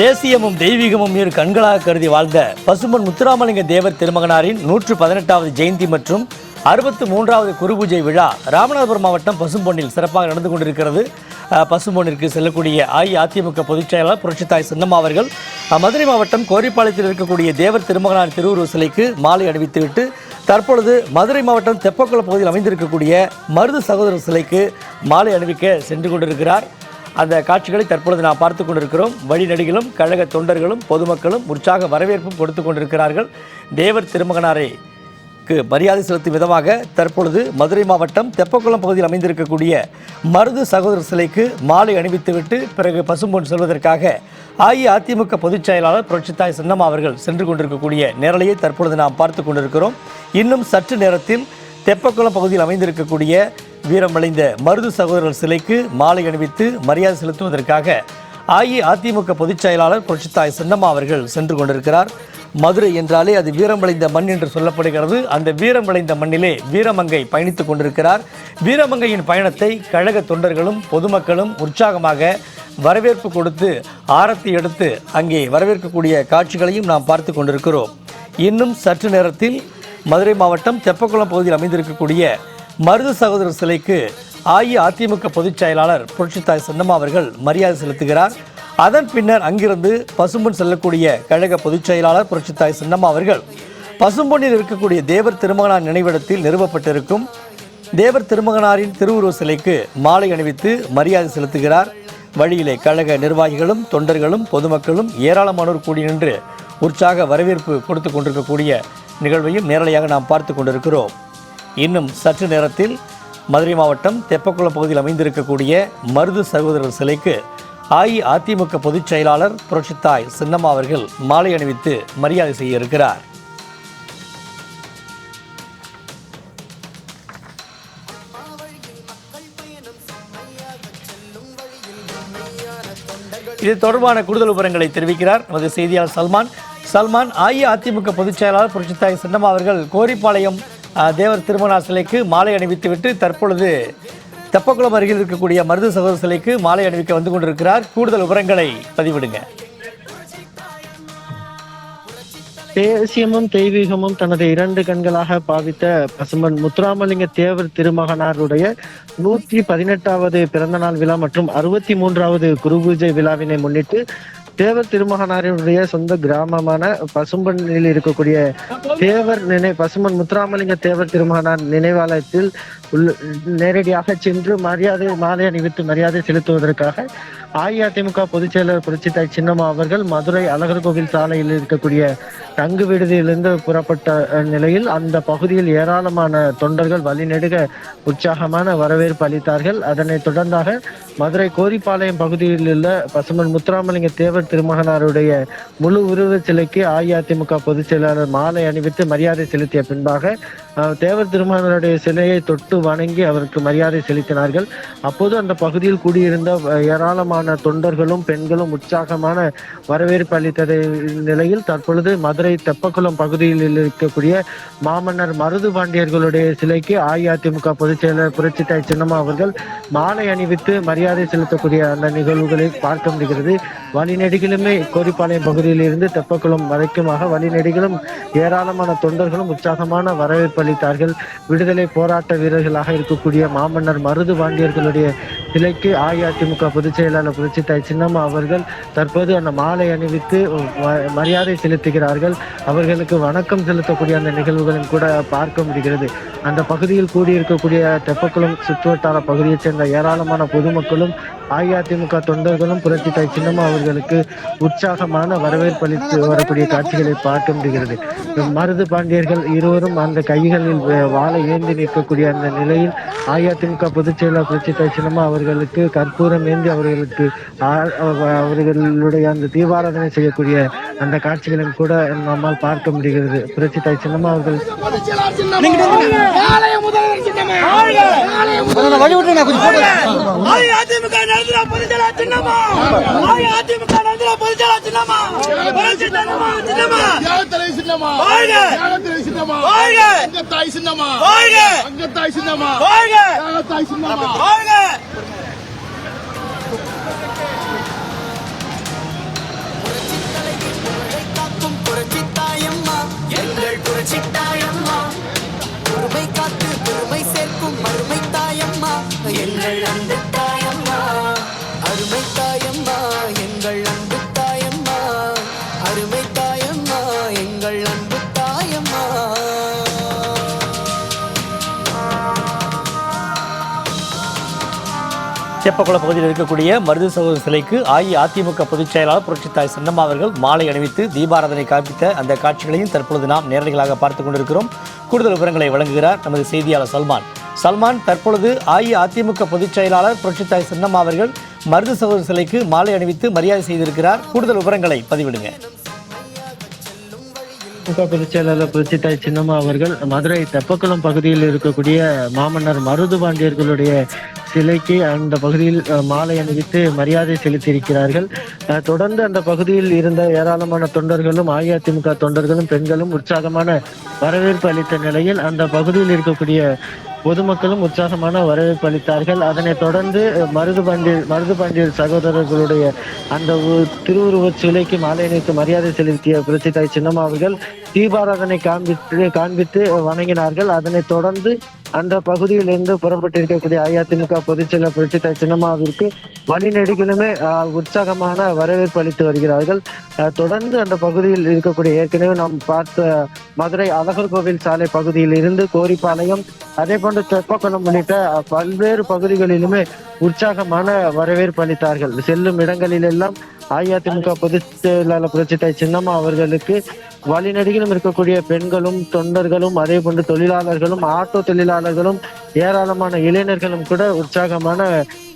தேசியமும் தெய்வீகமும் இரு கண்களாக கருதி வாழ்ந்த பசுமன் முத்துராமலிங்க தேவர் திருமகனாரின் நூற்று பதினெட்டாவது ஜெயந்தி மற்றும் அறுபத்து மூன்றாவது குருபூஜை விழா ராமநாதபுரம் மாவட்டம் பசும்பொன்னில் சிறப்பாக நடந்து கொண்டிருக்கிறது. பசும்பொன்னிற்கு செல்லக்கூடிய அஇஅதிமுக பொதுச் செயலாளர் புரட்சித்தாய் சின்னம்மா அவர்கள் மதுரை மாவட்டம் கோரிப்பாளையத்தில் இருக்கக்கூடிய தேவர் திருமகனார் திருவுருவ சிலைக்கு மாலை அணிவித்துவிட்டு தற்பொழுது மதுரை மாவட்டம் தெப்பக்குளம் பகுதியில் அமைந்திருக்கக்கூடிய மருது சகோதரர் சிலைக்கு மாலை அணிவிக்க சென்று கொண்டிருக்கிறார். அந்த காட்சிகளை தற்பொழுது நாம் பார்த்து கொண்டிருக்கிறோம். வழிநடிகளும் கழக தொண்டர்களும் பொதுமக்களும் உற்சாக வரவேற்பும் கொடுத்து கொண்டிருக்கிறார்கள். தேவர் திருமகனாரே க்கு மரியாதை செலுத்தும் விதமாக தற்பொழுது மதுரை மாவட்டம் தெப்பக்குளம் பகுதியில் அமைந்திருக்கக்கூடிய மருது சகோதரர் சிலைக்கு மாலை அணிவித்துவிட்டு பிறகு பசும்பொன் செல்வதற்காக அஇஅதிமுக பொதுச் செயலாளர் புரட்சித்தாய் சின்னம்மா அவர்கள் சென்று கொண்டிருக்கக்கூடிய நேரலையை தற்பொழுது நாம் பார்த்து கொண்டிருக்கிறோம். இன்னும் சற்று நேரத்தில் தெப்பக்குளம் பகுதியில் அமைந்திருக்கக்கூடிய வீரம் மருது சகோதரர் சிலைக்கு மாலை அணிவித்து மரியாதை செலுத்துவதற்காக அஇஅதிமுக பொதுச் செயலாளர் புரட்சித்தாய் சின்னம்மா அவர்கள் சென்று கொண்டிருக்கிறார். மதுரை என்றாலே அது வீரம் மண் என்று சொல்லப்படுகிறது. அந்த வீரம் மண்ணிலே வீரமங்கை பயணித்துக் கொண்டிருக்கிறார். வீரமங்கையின் பயணத்தை கழக தொண்டர்களும் பொதுமக்களும் உற்சாகமாக வரவேற்பு கொடுத்து ஆரத்தி எடுத்து அங்கே வரவேற்கக்கூடிய காட்சிகளையும் நாம் பார்த்து கொண்டிருக்கிறோம். இன்னும் சற்று நேரத்தில் மதுரை மாவட்டம் தெப்பக்குளம் பகுதியில் அமைந்திருக்கக்கூடிய மருது சகோதரர் சிலைக்கு அஇஅதிமுக பொதுச் செயலாளர் புரட்சித்தாய் சின்னம்மா அவர்கள் மரியாதை செலுத்துகிறார். அதன் பின்னர் அங்கிருந்து பசும்பொன் செல்லக்கூடிய கழக பொதுச் செயலாளர் புரட்சித்தாய் சின்னம்மா அவர்கள் பசும்பொன்னில் இருக்கக்கூடிய தேவர் திருமகனார் நினைவிடத்தில் நிறுவப்பட்டிருக்கும். தேவர் திருமகனாரின் திருவுருவ சிலைக்கு மாலை அணிவித்து மரியாதை செலுத்துகிறார். வழியிலே கழக நிர்வாகிகளும் தொண்டர்களும் பொதுமக்களும் ஏராளமானோர் கூடி நின்று உற்சாக வரவேற்பு கொடுத்து கொண்டிருக்கக்கூடிய நிகழ்வையும் நேரலையாக நாம் பார்த்து கொண்டிருக்கிறோம். இன்னும் சற்று நேரத்தில் மதுரை மாவட்டம் தெப்பக்குளம் பகுதியில் அமைந்திருக்கக்கூடிய மருது சகோதரர் சிலைக்கு அஇஅதிமுக பொதுச் செயலாளர் புரட்சித்தாய் சின்னம்மா அவர்கள் மாலை அணிவித்து மரியாதை செய்ய இருக்கிறார். இது தொடர்பான கூடுதல் விவரங்களை தெரிவிக்கிறார் நமது செய்தியாளர் சல்மான். சல்மான் அஇஅதிமுக பொதுச் செயலாளர் புரட்சித்தாய் சின்னம்மா அவர்கள் கோரிப்பாளையம் தேவர் திருமணார் சிலைக்கு மாலை அணிவித்துவிட்டு தற்பொழுது தெப்பக்குளம் அருகில் இருக்கக்கூடிய மருது சகோதர சிலைக்கு மாலை அணிவிக்க வந்து கொண்டிருக்கிறார். கூடுதல் விவரங்களை பதிவிடுங்க. தேசியமும் தெய்வீகமும் தனது இரண்டு கண்களாக பாவித்த பசுமன் முத்துராமலிங்க தேவர் திருமகனாருடைய நூற்றி பதினெட்டாவது பிறந்தநாள் விழா மற்றும் அறுபத்தி மூன்றாவது குருபூஜை விழாவினை முன்னிட்டு தேவர் திருமகனாரினுடைய சொந்த கிராமமான பசும்பனில் இருக்கக்கூடிய தேவர் நினை பசுமன் முத்துராமலிங்க தேவர் திருமகனார் நினைவாலயத்தில் நேரடியாக சென்று மரியாதை மாலை அணிவித்து மரியாதை செலுத்துவதற்காக அஇஅதிமுக பொதுச் செயலர் புரட்சித்தாய் சின்னம்மா அவர்கள் மதுரை அழகர் கோவில் சாலையில் இருக்கக்கூடிய தங்கு விடுதியிலிருந்து புறப்பட்ட நிலையில் அந்த பகுதியில் ஏராளமான தொண்டர்கள் வழிநெடுக உற்சாகமான வரவேற்பு அளித்தார்கள். அதனைத் தொடர்ந்தாக மதுரை கோரிப்பாளையம் பகுதியில் உள்ள பசுமன் முத்துராமலிங்க தேவர் திருமகனாருடைய முழு உருவச் சிலைக்கு அஇஅதிமுக பொதுச் செயலாளர் மாலை அணிவித்து மரியாதை செலுத்திய பின்பாக தேவர் திருமகனாருடைய சிலையை தொட்டு வணங்கி அவருக்கு மரியாதை செலுத்தினார்கள். அப்போது அந்த பகுதியில் கூடியிருந்த ஏராளமான தொண்டர்களும் பெண்களும் உற்சாகமான வரவேற்பு அளித்ததை நிலையில் தற்பொழுது மதுரை தெப்பக்குளம் பகுதியில் இருக்கக்கூடிய மாமன்னர் மருது பாண்டியர்களுடைய சிலைக்கு அஇஅதிமுக பொதுச் செயலர் புரட்சித்தாய் சின்னம்மா அவர்கள் மாலை அணிவித்து மரியாதை செலுத்தக்கூடிய அந்த நிகழ்வுகளை பார்க்க முடிகிறது. வழிநெடுகிலுமே கோரிப்பாளையம் பகுதியில் இருந்து தெப்பக்குளம் வரைக்குமாக வழிநெடுகிலும் ஏராளமான தொண்டர்களும் உற்சாகமான வரவேற்பு அளித்தார்கள் விடுதலை போராட்ட வீரர்களாக இருக்கக்கூடிய மாமன்னர் மருது பாண்டியர்களுடைய சிலைக்கு அஇஅதிமுக பொதுச் செயலாளர் புரட்சித்தாய் சின்னம்மா அவர்கள் தற்போது அந்த மாலை அணிவித்து மரியாதை செலுத்துகிறார்கள். அவர்களுக்கு வணக்கம் செலுத்தக்கூடிய அந்த நிகழ்வுகளும் கூட பார்க்க முடிகிறது. அந்த பகுதியில் கூடியிருக்கக்கூடிய தெப்பக்குளம் சுற்றுவட்டார பகுதியைச் சேர்ந்த ஏராளமான பொதுமக்களும் அஇஅதிமுக தொண்டர்களும் புரட்சி தாய் சின்னம்மா அவர்களுக்கு உற்சாகமான வரவேற்பளித்து வரக்கூடிய காட்சிகளை பார்க்க முடிகிறது. மருது பாண்டியர்கள் இருவரும் அந்த கையில் கைகளில் வ- வாளை ஏந்தி நிற்கக்கூடிய அந்த நிலையில் அஇஅதிமுக பொதுச் செயலாளர் புரட்சித்தாய் சின்னம்மா அவர்களுக்கு கற்பூரம் ஏந்தி அவர்களுக்கு அவர்களுடைய அந்த தீபாராதனை செய்யக்கூடிய அந்த காட்சிகளையும் கூட நம்மால் பார்க்க முடிகிறது. புரட்சித்தாய் சின்னம்மா அவர்கள் முதல்வர் சின்னமே ஆலய அதிமுக நடந்துற பொதுச்சலா சின்னமா அதிமுக நடந்துற பொதுச்சலா சின்னமா சின்னமா சின்னமா சின்னமா வாழ்க! சின்னமா வாழ்க! அங்கத்தாய் சின்னமா வாழ்க! அங்கத்தாய் சின்னமா வாழ்க தியாகத்தாய் சின்னமா வாழ்க செப்பக்குளம் பகுதியில் இருக்கக்கூடிய மருது சகோதர சிலைக்கு அஇஅதிமுக பொதுச் செயலாளர் புரட்சித்தாய் சின்னம்மா அவர்கள் மாலை அணிவித்து தீபாராதனை காண்பித்த அந்த காட்சிகளையும் தற்பொழுது நாம் நேரடிகளாக பார்த்து கொண்டிருக்கிறோம். கூடுதல் விவரங்களை வழங்குகிறார் நமது செய்தியாளர் சல்மான். சல்மான் தற்பொழுது அஇஅதிமுக பொதுச் செயலாளர் புரட்சித்தாய் சின்னம்மா அவர்கள் மருது சகோதர சிலைக்கு மாலை அணிவித்து மரியாதை செய்திருக்கிறார். கூடுதல் விவரங்களை பதிவிடுங்க. திமுக பொதுச் செயலாளர் புரட்சித்தாய் சின்னம்மா அவர்கள் மதுரை தெப்பக்குளம் பகுதியில் இருக்கக்கூடிய மாமன்னர் மருது பாண்டியர்களுடைய சிலைக்கு அந்த பகுதியில் மாலை அணிவித்து மரியாதை செலுத்தியிருக்கிறார்கள். தொடர்ந்து அந்த பகுதியில் இருந்த ஏராளமான தொண்டர்களும் அஇஅதிமுக தொண்டர்களும் பெண்களும் உற்சாகமான வரவேற்பு அளித்த நிலையில் அந்த பகுதியில் இருக்கக்கூடிய பொதுமக்களும் உற்சாகமான வரவேற்பு அளித்தார்கள். அதனைத் தொடர்ந்து அஹ், மருது பாண்டியர் மருது பாண்டியர் சகோதரர்களுடைய அந்த திருவுருவச் சிலைக்கு மாலை அணிவித்து மரியாதை செலுத்திய புரட்சித்தாய் சின்னம்மா அவர்கள் தீபாராதனை காண்பித்து காண்பித்து வணங்கினார்கள். அதனைத் தொடர்ந்து அந்த பகுதியிலிருந்து புறப்பட்டிருக்கக்கூடிய அஇஅதிமுக பொதுச்செயலர் செயலர் புரட்சித்தாய் சின்னம்மாவிற்கு வழிநெடுகிலுமே உற்சாகமான வரவேற்பு அளித்து வருகிறார்கள். அஹ், தொடர்ந்து அந்த பகுதியில் இருக்கக்கூடிய ஏற்கனவே நாம் பார்த்த மதுரை அழகர் கோவில் சாலை பகுதியில் இருந்து கோரிப்பாளையம் அதே போன்று தெப்பக்குளம் உள்ளிட்ட பல்வேறு பகுதிகளிலுமே உற்சாகமான வரவேற்பு அளித்தார்கள். செல்லும் இடங்களிலெல்லாம் அஇஅதிமுக பொதுச் செயலாளர் புரட்சித்தாய் சின்னம்மா அவர்களுக்கு வழிநடுகிலும் இருக்கக்கூடிய பெண்களும் தொண்டர்களும் அதே போன்று தொழிலாளர்களும் ஆட்டோ தொழிலாளர்களும் ஏராளமான இளைஞர்களும் கூட உற்சாகமான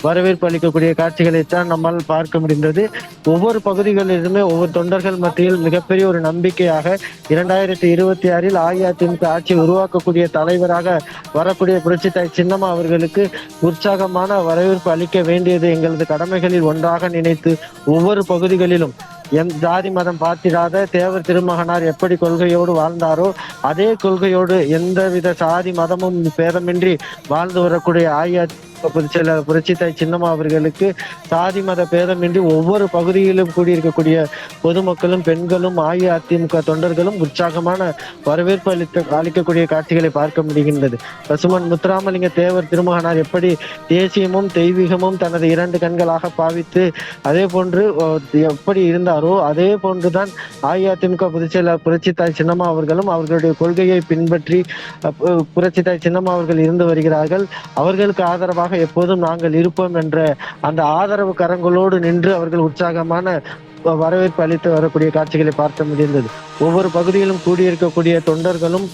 வரவேற்பு அளிக்கக்கூடிய காட்சிகளைத்தான் நம்மால் பார்க்க முடிந்தது. ஒவ்வொரு பகுதிகளிலுமே ஒவ்வொரு தொண்டர்கள் மத்தியில் மிகப்பெரிய ஒரு நம்பிக்கையாக இரண்டாயிரத்தி இருபத்தி ஆறில் அஇஅதிமுக ஆட்சி உருவாக்கக்கூடிய தலைவராக வரக்கூடிய புரட்சித்தாய் சின்னம்மா அவர்களுக்கு உற்சாகமான வரவேற்பு அளிக்க வேண்டியது எங்களது கடமைகளில் ஒன்றாக நினைத்து ஒவ்வொரு பகுதிகளிலும் எம் ஜாதி மதம் பார்த்திடாத தேவர் திருமகனார் எப்படி கொள்கையோடு வாழ்ந்தாரோ அதே கொள்கையோடு எந்தவித சாதி மதமும் பேதமின்றி வாழ்ந்து வரக்கூடிய அஇஅதிமுக பொதுச் புரட்சித்தாய் சின்னம்மா அவர்களுக்கு சாதி மத பேதமின்றி ஒவ்வொரு பகுதியிலும் கூடியிருக்கக்கூடிய பொதுமக்களும் பெண்களும் அஇஅதிமுக தொண்டர்களும் உற்சாகமான வரவேற்பு அளித்த அளிக்கக்கூடிய காட்சிகளை பார்க்க முடிகின்றது. பசுமன் முத்துராமலிங்க தேவர் திருமகனார் எப்படி தேசியமும் தெய்வீகமும் தனது இரண்டு கண்களாக பாவித்து அதே போன்று எப்படி இருந்தாரோ அதே போன்றுதான் அஇஅதிமுக பொதுச் புரட்சித்தாய் சின்னம்மா அவர்களும் அவர்களுடைய கொள்கையை பின்பற்றி புரட்சித்தாய் சின்னம்மா அவர்கள் இருந்து வருகிறார்கள். அவர்களுக்கு ஆதரவாக எப்போதும் நாங்கள் இருப்போம் என்ற அந்த ஆதரவு கரங்களோடு நின்று அவர்கள் உற்சாகமான வரவேற்பு அளித்து வரக்கூடிய காட்சிகளை பார்க்க முடிந்தது. ஒவ்வொரு பகுதியிலும் கூடியிருக்கக்கூடிய தொண்டர்களும்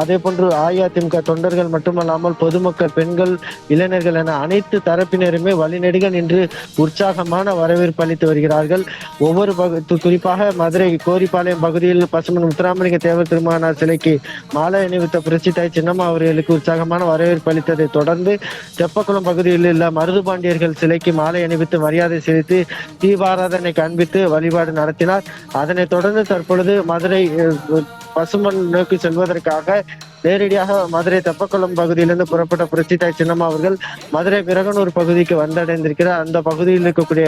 அதே போன்று அஇஅதிமுக தொண்டர்கள் மட்டுமல்லாமல் பொதுமக்கள் பெண்கள் இளைஞர்கள் என அனைத்து தரப்பினருமே வழிநெடுக நின்று உற்சாகமான வரவேற்பு அளித்து வருகிறார்கள். ஒவ்வொரு குறிப்பாக மதுரை கோரிப்பாளையம் பகுதியில் பசுமன் முத்துராமலிங்க தேவர் திருமகனார் சிலைக்கு மாலை அணிவித்த புரட்சித்தாய் சின்னம்மா அவர்களுக்கு உற்சாகமான வரவேற்பு அளித்ததை தொடர்ந்து தெப்பக்குளம் பகுதியில் உள்ள மருது பாண்டியர்கள் சிலைக்கு மாலை அணிவித்து மரியாதை செலுத்தி தீபாராதனை காண்பித்து வழிபாடு நடத்தினார். அதனைத் தொடர்ந்து தற்பொழுது மதுரை பசுமன் நோக்கி செல்வதற்காக நேரடியாக மதுரை தெப்பக்குளம் பகுதியிலிருந்து புறப்பட்ட புரட்சித்தாய் சின்னம்மா அவர்கள் மதுரை விரகனூர் பகுதிக்கு வந்தடைந்திருக்கிறார். அந்த பகுதியில் இருக்கக்கூடிய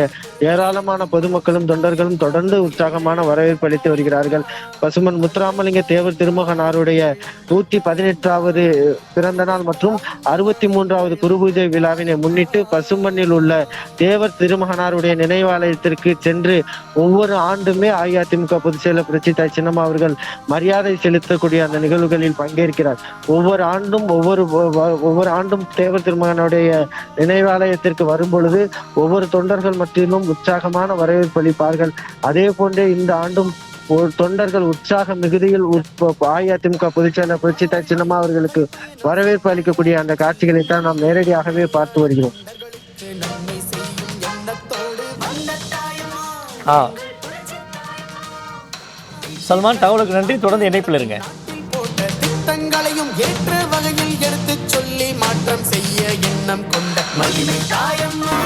ஏராளமான பொதுமக்களும் தொண்டர்களும் தொடர்ந்து உற்சாகமான வரவேற்பு அளித்து வருகிறார்கள். பசுமன் முத்துராமலிங்க தேவர் திருமகனாருடைய நூத்தி பதினெட்டாவது பிறந்த நாள் மற்றும் அறுபத்தி மூன்றாவது குருபூஜை விழாவினை முன்னிட்டு பசுமண்ணில் உள்ள தேவர் திருமகனாருடைய நினைவாலயத்திற்கு சென்று ஒவ்வொரு ஆண்டுமே அஇஅதிமுக பொதுச் செயலர் புரட்சித்தாய் சின்னம்மா அவர்கள் மரியாதை செலுத்தக்கூடிய அந்த நிகழ்வுகளில் பங்கேற்க இருக்கிறார். ஒவ்வொரு ஆண்டும் ஒவ்வொரு ஒவ்வொரு ஆண்டும் தேவர் திருமகனுடைய நினைவாலயத்திற்கு வரும் பொழுது ஒவ்வொரு தொண்டர்கள் மத்தியிலும் உற்சாகமான வரவேற்பு அளிப்பார்கள். அதே போன்றே இந்த ஆண்டும் ஒரு தொண்டர்கள் உற்சாக மிகுதியில் அஇஅதிமுக பொதுச்செயலர் புரட்சித்தாய் சின்னம்மா அவர்களுக்கு வரவேற்பு அளிக்கக்கூடிய அந்த காட்சிகளை தான் நாம் நேரடியாகவே பார்த்து வருகிறோம். சல்மான் தகவலுக்கு நன்றி. தொடர்ந்து இணைப்பில் இருங்க. மாற்றங்களையும் ஏற்ற வகையில் எடுத்துச் சொல்லி மாற்றம் செய்ய எண்ணம் கொண்ட மகிமை தாயம்மா.